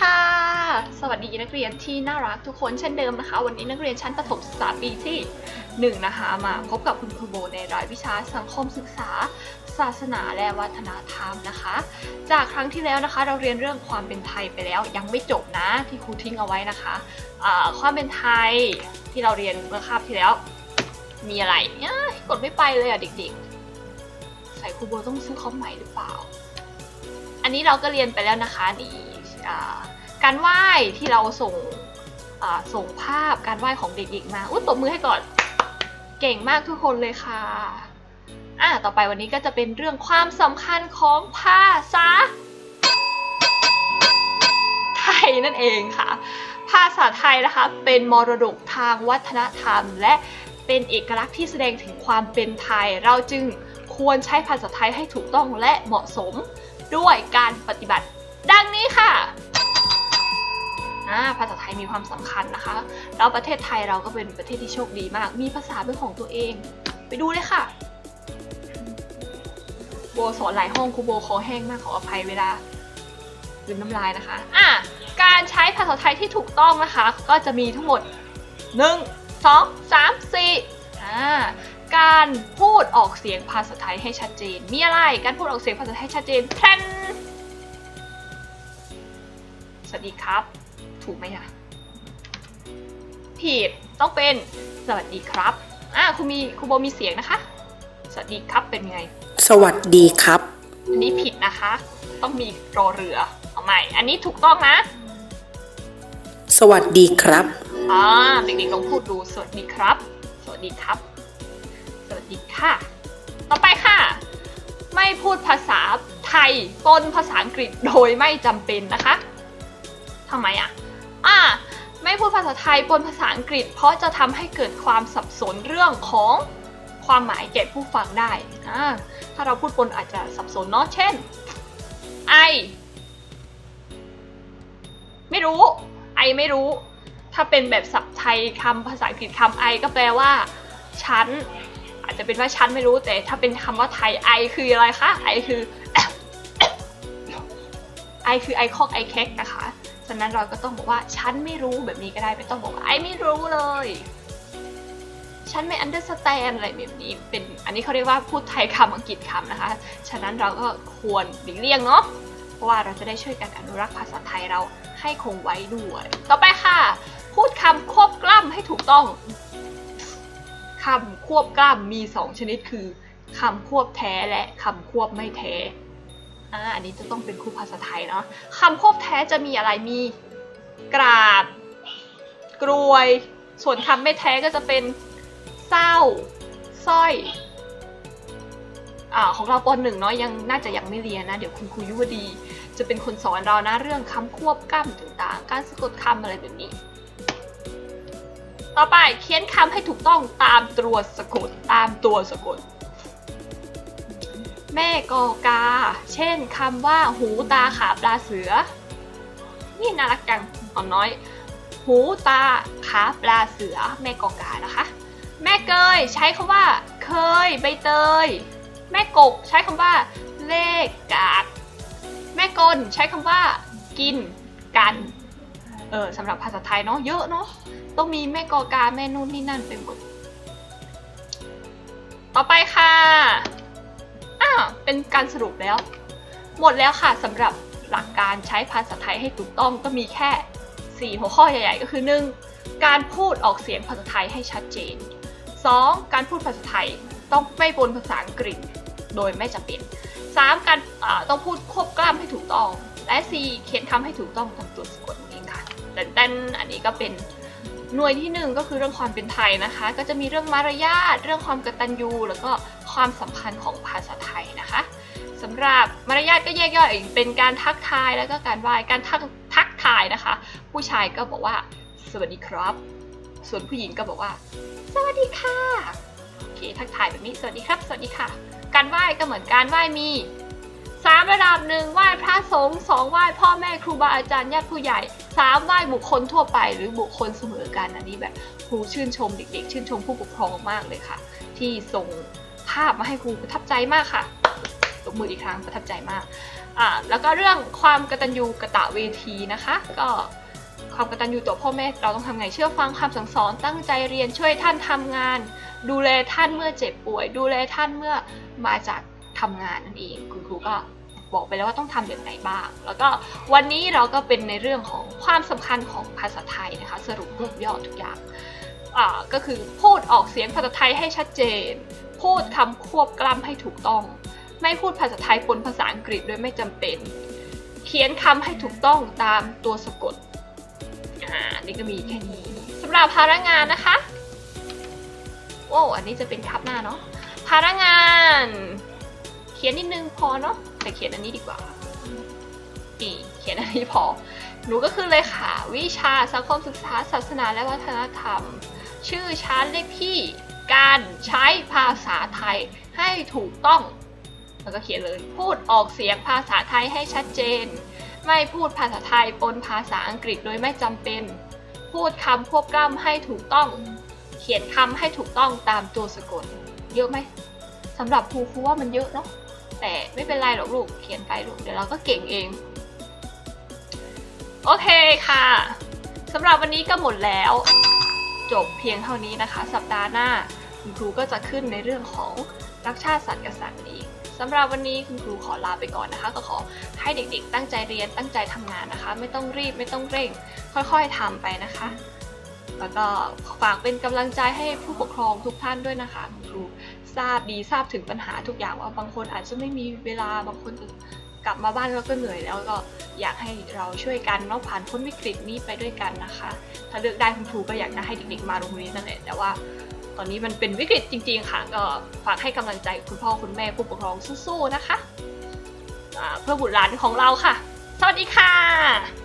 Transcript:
ค่ะ สวัสดีนักเรียนที่น่ารักทุกคนเช่นเดิมนะคะ วันนี้นักเรียนชั้นประถมศึกษาปีที่หนึ่งนะคะ มาพบกับคุณครูโบในรายวิชาสังคมศึกษา ศาสนาและวัฒนธรรมนะคะ จากครั้งที่แล้วนะคะ เราเรียนเรื่องความเป็นไทยไปแล้ว ยังไม่จบนะที่ครูทิ้งเอาไว้นะคะอ่าความเป็นไทยที่เราเรียนเมื่อคาบที่แล้ว มีอะไรเนี่ยกดไม่ไปเลยอะเด็กๆใส่ครูโบต้องซื้อคอมใหม่หรือเปล่า อันนี้เราก็เรียนไปแล้วนะคะนี่ การไหว้ที่เราส่งส่งภาพการไหว้ของเด็กๆมาอุ้ยตบมือให้ก่อน เก่งมากทุกคนเลยค่ะอ่าต่อไปวันนี้ก็จะเป็นเรื่องความสำคัญของภาษาไทยนั่นเองค่ะ ภาษาไทยนะคะเป็นมรดกทางวัฒนธรรม และเป็นเอกลักษณ์ที่แสดงถึงความเป็นไทย เราจึงควรใช้ภาษาไทยให้ถูกต้องและเหมาะสมด้วยการปฏิบัติ ดังนี้ค่ะภาษาไทยมีความสำคัญนะคะ แล้วประเทศไทยเราก็เป็นประเทศที่โชคดีมาก มีภาษาเป็นของตัวเอง ไปดูเลยค่ะ โบสอนหลายห้องครูโบคอแห้งมากขออภัยเวลาลืมน้ำลายนะคะ อะ การใช้ภาษาไทยที่ถูกต้องนะคะ ก็จะมีทั้งหมด 1 2 3 4อ่าการพูดออกเสียงภาษาไทยให้ชัดเจน มีอะไร การพูดออกเสียงภาษาไทยชัดเจนแพน สวัสดีครับ ถูกไหมอะผิดต้องเป็นสวัสดีครับอ่าครูมีครูโบมีเสียงนะคะ สวัสดีครับเป็นไง สวัสดีครับ อันนี้ผิดนะคะ ต้องมีรอเรือเอาใหม่ อันนี้ถูกต้องนะ สวัสดีครับอ่าเด็กๆลองพูดดูสวัสดีครับ สวัสดีครับ สวัสดีค่ะ ต่อไปค่ะ ไม่พูดภาษาไทยปนภาษาอังกฤษโดยไม่จำเป็นนะคะ ทำไมอะ อ่าไม่พูดภาษาไทยปนภาษาอังกฤษ เพราะจะทำให้เกิดความสับสนเรื่องของความหมายแก่ผู้ฟังได้อ่าถ้าเราพูดปนอาจจะสับสนเนาะเช่น ไอ ไม่รู้ ไอไม่รู้ ถ้าเป็นแบบศัพท์ไทยคำภาษาอังกฤษคำไอก็แปลว่าฉันอาจจะเป็นว่าฉันไม่รู้แต่ถ้าเป็นคำว่าไทยไอคืออะไรคะไอคือไอคือไอคอกไอแคกนะคะ ฉะนั้นเราก็ต้องบอกว่าฉันไม่รู้แบบนี้ก็ได้ไม่ต้องบอกว่าไอ้ไม่รู้เลย ฉันไม่ understand อะไรแบบนี้เป็นอันนี้เขาเรียกว่าพูดไทยคำอังกฤษคำนะคะ ฉะนั้นเราก็ควรหลีกเลี่ยงเนาะเพราะว่าเราจะได้ช่วยกันอนุรักษ์ภาษาไทยเราให้คงไว้ด้วย ต่อไปค่ะ พูดคำควบกล้ำให้ถูกต้องคำควบกล้ำมี 2 ชนิดคือคำควบแท้และคำควบไม่แท้ อ่าอันนี้จะต้องเป็นครูภาษาไทยเนาะคำควบแท้จะมีอะไรมีกราบ กรวย ส่วนคำไม่แท้ก็จะเป็นเศร้าสร้อยอ่าของเราปหนึ่งเนาะยังน่าจะยังไม่เรียนนะ เดี๋ยวคุณครูยุวดี จะเป็นคนสอนเรานะเรื่องคำควบกล้ำต่างๆ การสะกดคำอะไรแบบนี้ ต่อไปเขียนคำให้ถูกต้องตามตัวสะกดตามตัวสะกด แม่กอกา เช่นคำว่า หูตาขาปลาเสือ นี่น่ารักจังอ่อนน้อย หูตาขาปลาเสือ แม่กอกานะคะ แม่เกยใช้คำว่า เคย ใบเตย แม่กกใช้คำว่า เลขกาก แม่กลใช้คำว่า กิน กันเออสำหรับภาษาไทยเนาะเยอะเนาะต้องมีแม่กอกาแม่นู่นนี่นั่นไปหมดต่อไปค่ะ เป็นการสรุปแล้ว หมดแล้วค่ะสำหรับหลักการใช้ภาษาไทยให้ถูกต้องก็มีแค่ 4 หัวข้อใหญ่ๆ ก็คือ 1. การพูดออกเสียงภาษาไทยให้ชัดเจน 2. การพูดภาษาไทยต้องไม่ปนภาษาอังกฤษโดยไม่จำเป็น 3. การต้องพูดควบกล้ำให้ถูกต้อง และ 4. เขียนคำให้ถูกต้องตามตัวสะกดเองค่ะแต่แต่อันนี้ก็เป็น หน่วยที่หนึ่งก็คือเรื่องความเป็นไทยนะคะ ก็จะมีเรื่องมารยาทเรื่องความกตัญญู แล้วก็ความสำคัญของภาษาไทยนะคะสำหรับมารยาทก็แยกย่อยเป็นการทักทายแล้วก็การไหว้การทักทักทายนะคะ ผู้ชายก็บอกว่า สวัสดีครับ ส่วนผู้หญิงก็บอกว่า สวัสดีค่ะโอเคทักทายแบบนี้สวัสดีครับ สวัสดีค่ะ การไหว้ก็เหมือนการไหว้มีสามระดับหนึ่งไหว้พระสงฆ์สองไหว้พ่อแม่ครูบาอาจารย์ญาติผู้ใหญ่ สามไหว้บุคคลทั่วไปหรือบุคคลเสมอกันอันนี้แบบครูชื่นชมเด็กๆ ชื่นชมผู้ปกครองมากเลยค่ะ ที่ส่งภาพมาให้ครูประทับใจมากค่ะตบมืออีกครั้งประทับใจมากอ่าแล้วก็เรื่องความกตัญญูกะตะเวทีนะคะ ก็ความกตัญญูต่อพ่อแม่เราต้องทำไงเชื่อฟังคำสั่งสอนตั้งใจเรียนช่วยท่านทำงาน ดูแลท่านเมื่อเจ็บป่วย ดูแลท่านเมื่อมาจากทำงานนั่นเอง คุณครูก็ บอกไปแล้วว่าต้องทำอย่างไรบ้าง แล้วก็วันนี้เราก็เป็นในเรื่องของความสำคัญของภาษาไทยนะคะ สรุปรวบยอดทุกอย่างก็คือพูดออกเสียงภาษาไทยให้ชัดเจน พูดคำควบกล้ำให้ถูกต้อง ไม่พูดภาษาไทยปนภาษาอังกฤษโดยไม่จำเป็น เขียนคำให้ถูกต้องตามตัวสะกดอ่านี่ก็มีแค่นี้สำหรับภาระงานนะคะโอ้อันนี้จะเป็นทับหน้าเนาะภาระงาน เขียนนิดนึงพอเนาะ แต่เขียนอันนี้ดีกว่านี่เขียนอันนี้พอ หนูก็คือเลยค่ะ วิชาสังคมศึกษาศาสนาและวัฒนธรรม ชื่อชั้นเลขที่การใช้ภาษาไทยให้ถูกต้อง แล้วก็เขียนเลย พูดออกเสียงภาษาไทยให้ชัดเจน ไม่พูดภาษาไทยปนภาษาอังกฤษโดยไม่จำเป็น พูดคำควบกล้ำให้ถูกต้อง เขียนคำให้ถูกต้องตามตัวสะกด เยอะไหมสำหรับครูครูว่ามันเยอะเนาะ แต่ไม่เป็นไรหรอกลูกเขียนไปลูกเดี๋ยวเราก็เก่งเอง โอเคค่ะสำหรับวันนี้ก็หมดแล้ว จบเพียงเท่านี้นะคะ สัปดาห์หน้าคุณครูก็จะขึ้นในเรื่องของรักชาติสัตว์กษัตริย์อีกสำหรับวันนี้คุณครูขอลาไปก่อนนะคะ ก็ขอให้เด็กๆ ตั้งใจเรียนตั้งใจทำงานนะคะ ไม่ต้องรีบไม่ต้องเร่ง ค่อยๆทำไปนะคะ แล้วก็ฝากเป็นกำลังใจให้ผู้ปกครองทุกท่านด้วยนะคะคุณครู ทราบดีทราบถึงปัญหาทุกอย่างว่าบางคนอาจจะไม่มีเวลาบางคนกลับมาบ้านแล้วก็เหนื่อยแล้วก็อยากให้เราช่วยกันเนาะผ่านพ้นวิกฤตนี้ไปด้วยกันนะคะ ถ้าเลือกได้คุณครูก็อยากจะให้เด็กๆมาโรงเรียนนั่นแหละแต่ว่า ตอนนี้มันเป็นวิกฤตจริง ๆ ค่ะก็ฝากให้กำลังใจคุณพ่อคุณแม่ผู้ปกครองสู้ๆนะคะเพื่อบุตรหลานของเราค่ะ สวัสดีค่ะ